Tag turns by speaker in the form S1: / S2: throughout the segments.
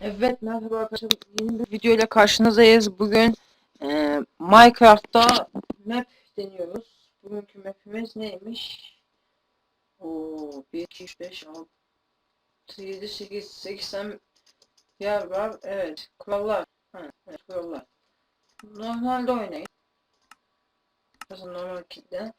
S1: Evet merhaba arkadaşlar yeni bir video ile karşınızdayız. Bugün e, Minecraft'ta map deniyoruz. Bugünkü mapimiz neymiş? Oo 1 2 3 5 6 7 8 8 tane yer var. Evet kurallar. Ha, evet kurallar. Normalde oynayın. Nasıl normal kitle.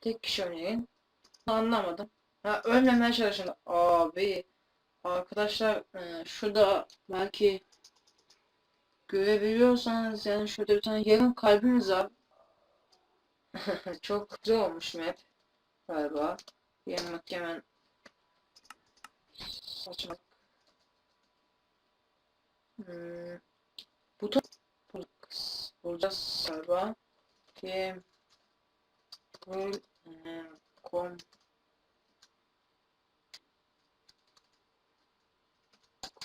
S1: Tek kişi oynayın. Anlamadım. Ha ölmemeye çalışın. Abi Arkadaşlar e, şurada belki görebiliyorsanız yani şurada bir tane yarım kalbimiz var. Çok güzel olmuş map galiba. Yemek hemen saçma. Hmm. Bul bulacağız galiba. Game Bul e,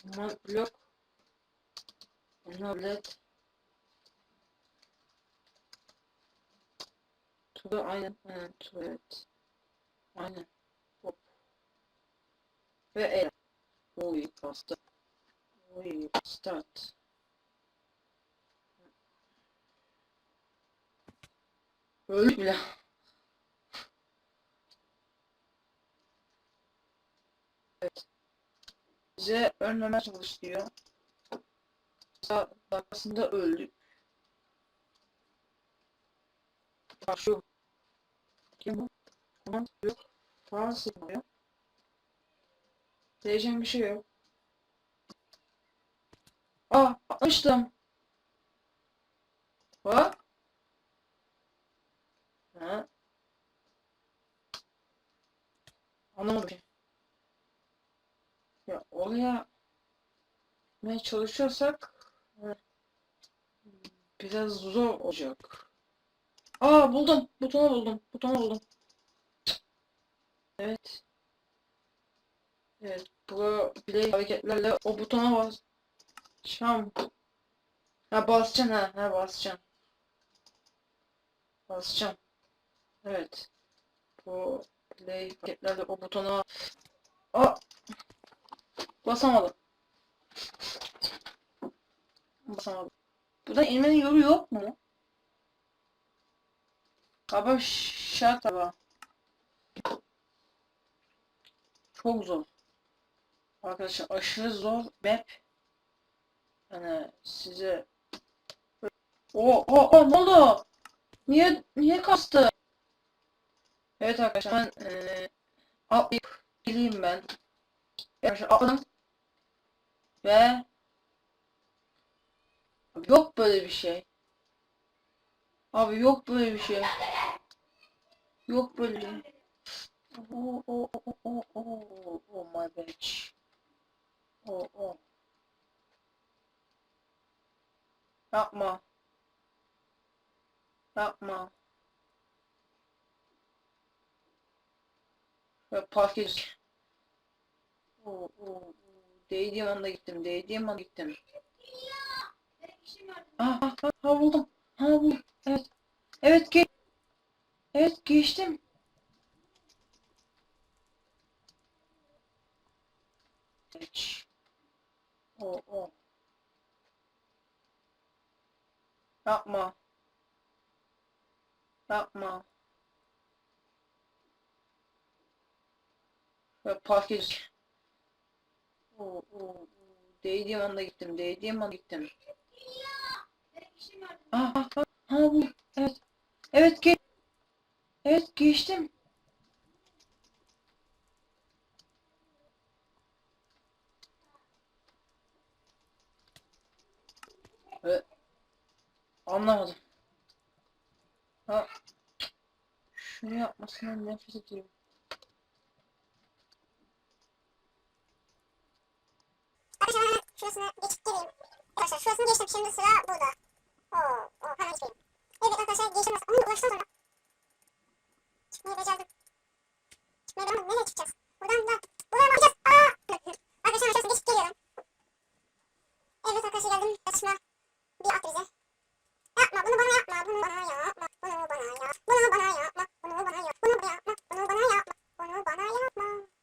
S1: Command block Enablet Tuğla aynen aynen tuvalet Aynen. Hop. Ve el Oy bastı. Oy start. Öldü bile Evet bize önleme çalış diyor. Dakikasında öldük. Bak şu. Kim bu? Command yok. Fransız diyor. Değişen bir şey yok. Aa atmıştım. Bak. Ha. Anlamadım. Ya oraya gitmeye çalışıyorsak e, biraz zor olacak. Aa buldum. Butonu buldum. Butonu buldum. Evet. Evet. Bu play hareketlerle o butona bas. Şam. Ha basacaksın ha. Ha basacaksın. Basacağım. Evet. Bu play hareketlerle o butona Aa Basamadım. Basamadım. Burada inmenin yolu yok mu? Galiba şart galiba. Çok zor. Arkadaşlar aşırı zor map. Yani size o o o ne oldu? Niye niye kastı? Evet arkadaşlar ben ee, atlayıp geleyim ben. Arkadaşlar atladım. Ve yok böyle bir şey. Abi yok böyle bir şey. Yok böyle bir şey. Oh, oh, oh, oh, oh, oh my bitch. Oh, oh. Yapma. Yapma. Ve park. Oh, oh, oh. Değdiğim anda gittim. Değdiğim anda gittim. Ah, ah, ah, ha buldum. Ha buldum. Evet. Evet ge Evet geçtim. Geç. O o. Yapma. Yapma. Ve park edeceğim. Oo. Değdiğim anda gittim. Değdiğim anda gittim. Ah, ah, ah, ha bu. Evet. Evet ge Evet geçtim. Evet. Anlamadım. Ha. Şunu yapmasından nefret ediyorum.
S2: Şurasını geçip geleyim. Arkadaşlar şurasını geçtim şimdi sıra burada. Oo, oo hemen geçeyim. Evet arkadaşlar geçtim. Onu ulaştım sonra. Çıkmayı becerdim. Çıkmayı becerdim. Nereye çıkacağız? Buradan da. Buraya bakacağız. Aa! arkadaşlar şurasını geçip geliyorum. Evet arkadaşlar geldim. Kaçma. Bir at bize. Yapma bunu bana yapma. Bunu bana yapma. Bunu bana yapma. Bunu bana yapma. Bunu bana yapma. Bunu bana yapma. Bunu bana yapma. Bunu bana yapma.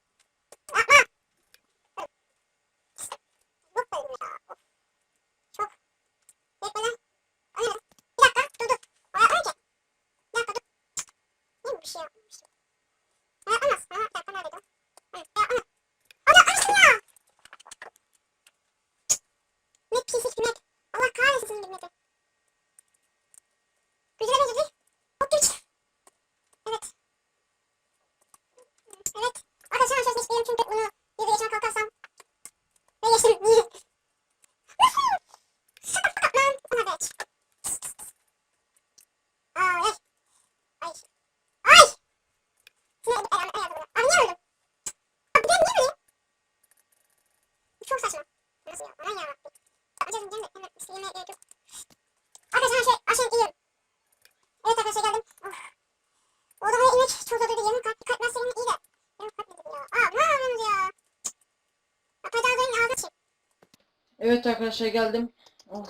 S2: Evet arkadaşlar geldim.
S1: Oh.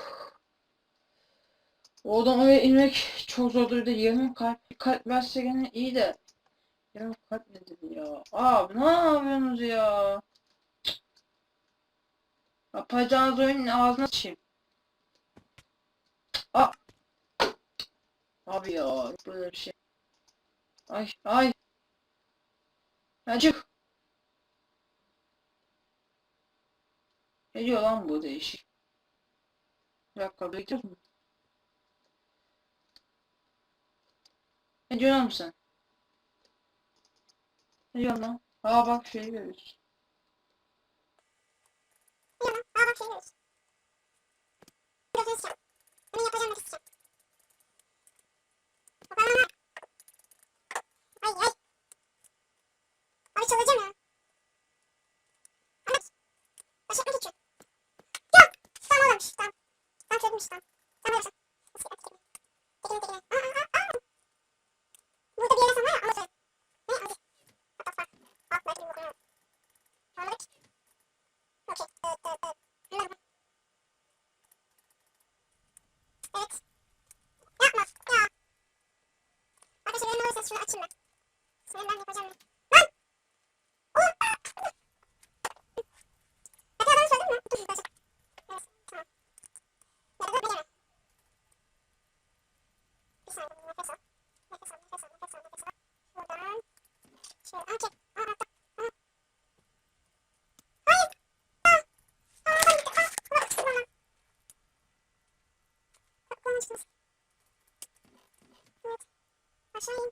S1: Oradan oraya inmek çok zordu. Bir de yarım kalp, kalp verse gene iyi de. Yarım kalp nedir ya? Abi ne yapıyorsunuz ya? Yapacağınız oyunun ağzına sıçayım. Aa. Abi ya böyle bir şey. Ay ay. Acık. Ne diyor lan bu değişik? Bir dakika bekliyor mu? Ne diyor lan sen? Ne diyor lan? Aa bak şeyi görüyoruz.
S2: Ne diyor lan? Aa bak şeyi görüyoruz. şunu açayım ben. Sinirlendik hocam.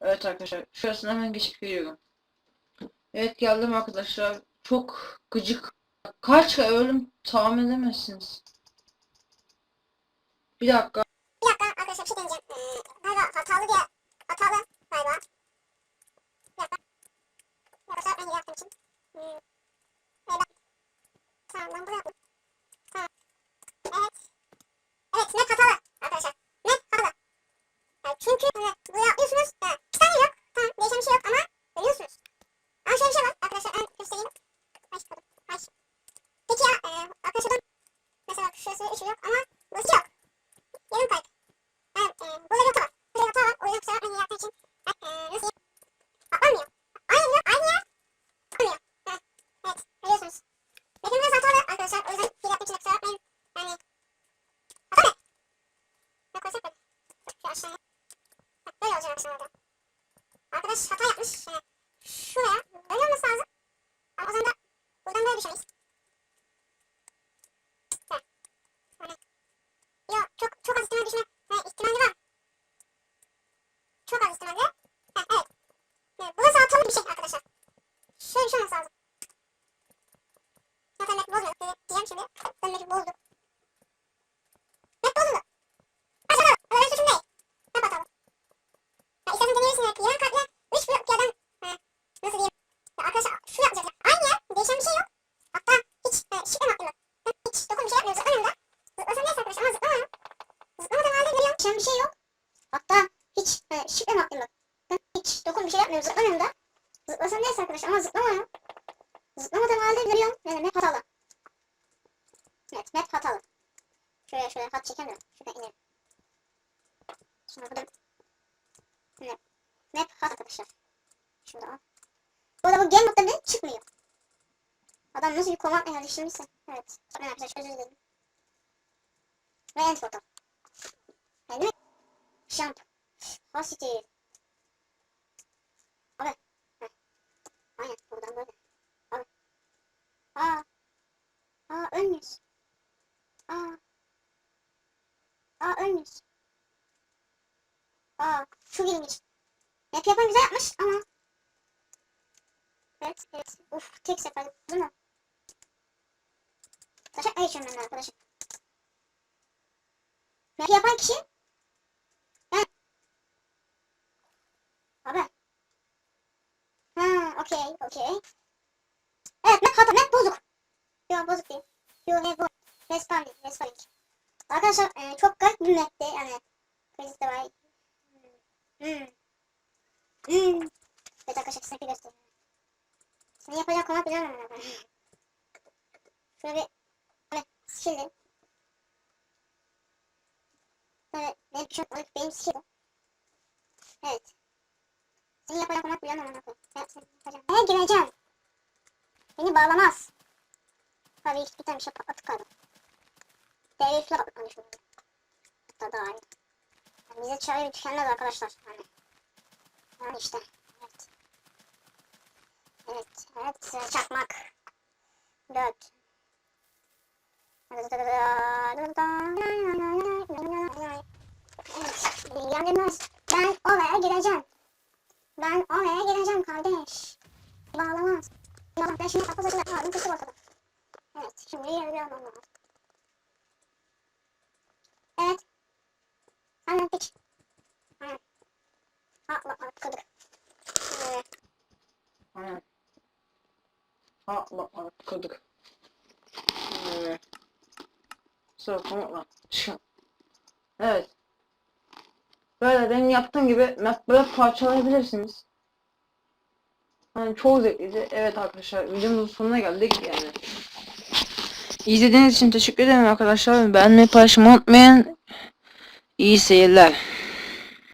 S2: Evet arkadaşlar. Şurasını hemen geçip geliyorum. Evet geldim arkadaşlar. Çok gıcık. Kaç ölüm tahmin edemezsiniz. Bir dakika. Bir dakika
S1: arkadaşlar bir
S2: şey deneyeceğim. Ee, galiba hatalı diye. Hatalı galiba. Bir dakika. Arkadaşlar ben yaptığım için. Hmm. Ee, tamam ben bunu yaptım. Tamam. Evet. Evet net hatalı arkadaşlar. Net hatalı. Yani çünkü evet, bu Zıplasam neyse arkadaşlar ama zıplamıyorum. Zıplamadan halde görüyorum. Yani map hatalı. Evet map hatalı. Şuraya şuraya hat çekemiyorum. Şuradan inelim. Sonra burada map, map hat arkadaşlar. Şurada al. Bu arada bu game modda bile çıkmıyor. Adam nasıl bir komandla yerleştirmişse. Evet. Ben arkadaşlar özür dilerim. Ve end photo. Yani demek jump. Positive. Abi. Aynen buradan böyle. Aa. Aa ölmüyoruz. Aa. Aa ölmüyoruz. Aa çok ilginç. Map yapan güzel yapmış ama. Evet evet. Uf tek sefer değil mi? Taşak geçiyorum ben de arkadaşım. Map yapan kişi ben. Abi. Ha okey okey. Evet map hata map bozuk. Yok bozuk değil. Yok ne bu? Respawning respawning. Arkadaşlar e, çok garip bir mapti yani. Kriz de var. Hmm. Hmm. Evet arkadaşlar size bir göstereyim. Seni yapacak konak biliyorum ben. Şöyle bir hani skill'im. Böyle benim küçük olayım benim skill'im. Evet. Seni yapacak konak biliyorum ben. Evet seni yapacağım. Neye gireceğim? Beni bağlamaz. Abi bir tane bir şey patlatık galiba. Devre üstüne patlatmamış bunu. Hatta daha iyi. Yani bize çare tükenmez arkadaşlar. Yani. Yani işte. Evet. Evet. Evet. Çakmak. Dört. Evet. Bilgilendirmez. Ben oraya gireceğim. Ben oraya gireceğim kardeş. Bağlamaz. Ben şimdi kapı saçını aldım. Kısır ortada. Evet. Şimdi almam lazım. Evet. Aynen hiç. Aynen. Atla atladık. Evet.
S1: Aynen. Atla atladık. Evet. Sonra komutla. Evet. Böyle benim yaptığım gibi böyle parçalayabilirsiniz. Yani çok zevkliydi. Evet arkadaşlar videomuzun sonuna geldik yani. İzlediğiniz için teşekkür ederim arkadaşlar. Beğenmeyi paylaşmayı unutmayın. İyi seyirler.